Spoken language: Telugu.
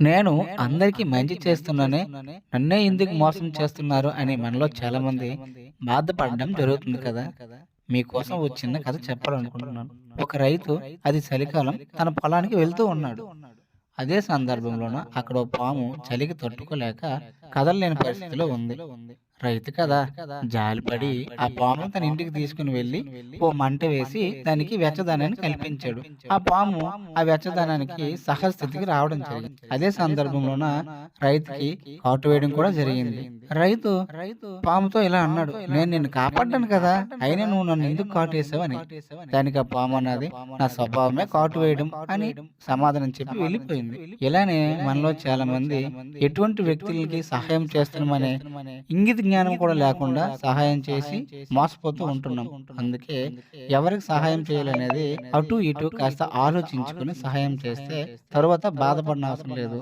నేను అందరికీ మంచి చేస్తున్నానే నన్నే ఎందుకు మోసం చేస్తున్నారు అని మనలో చాలా మంది బాధపడడం జరుగుతుంది కదా. మీకోసం ఓ చిన్న కథ చెప్పాలనుకుంటున్నాను. ఒక రైతు అది చలికాలం తన పొలానికి వెళ్తూ ఉన్నాడు. అదే సందర్భంలోన అక్కడ పాము చలికి తట్టుకోలేక కదలలేని పరిస్థితిలో ఉంది. రైతు కదా జాలిపడి ఆ పామును తన ఇంటికి తీసుకుని వెళ్ళి ఓ మంట వేసి దానికి వెచ్చదనాన్ని కల్పించాడు. ఆ పాము ఆ వెచ్చదనానికి సహస్థితికి రావడం జరిగింది. అదే సందర్భంలోన రైతుకి కాటు వేయడం కూడా జరిగింది. రైతు రైతు పాముతో ఇలా అన్నాడు నేను నిన్ను కాపాడ్డాను కదా అయినా నువ్వు నన్ను ఎందుకు కాటు వేసావని దానికి ఆ పాము అన్నది నా స్వభావమే కాటు వేయడం అని సమాధానం చెప్పి వెళ్ళిపోయింది. ఇలానే మనలో చాలా మంది ఎటువంటి వ్యక్తులకి సహాయం చేస్తున్నామనే ఇంగిత జ్ఞానం కూడా లేకుండా సహాయం చేసి మోసపోతూ ఉంటున్నాం. అందుకే ఎవరికి సహాయం చేయాలనేది అటు ఇటు కాస్త ఆలోచించుకుని సహాయం చేస్తే తరువాత బాధపడిన అవసరం లేదు.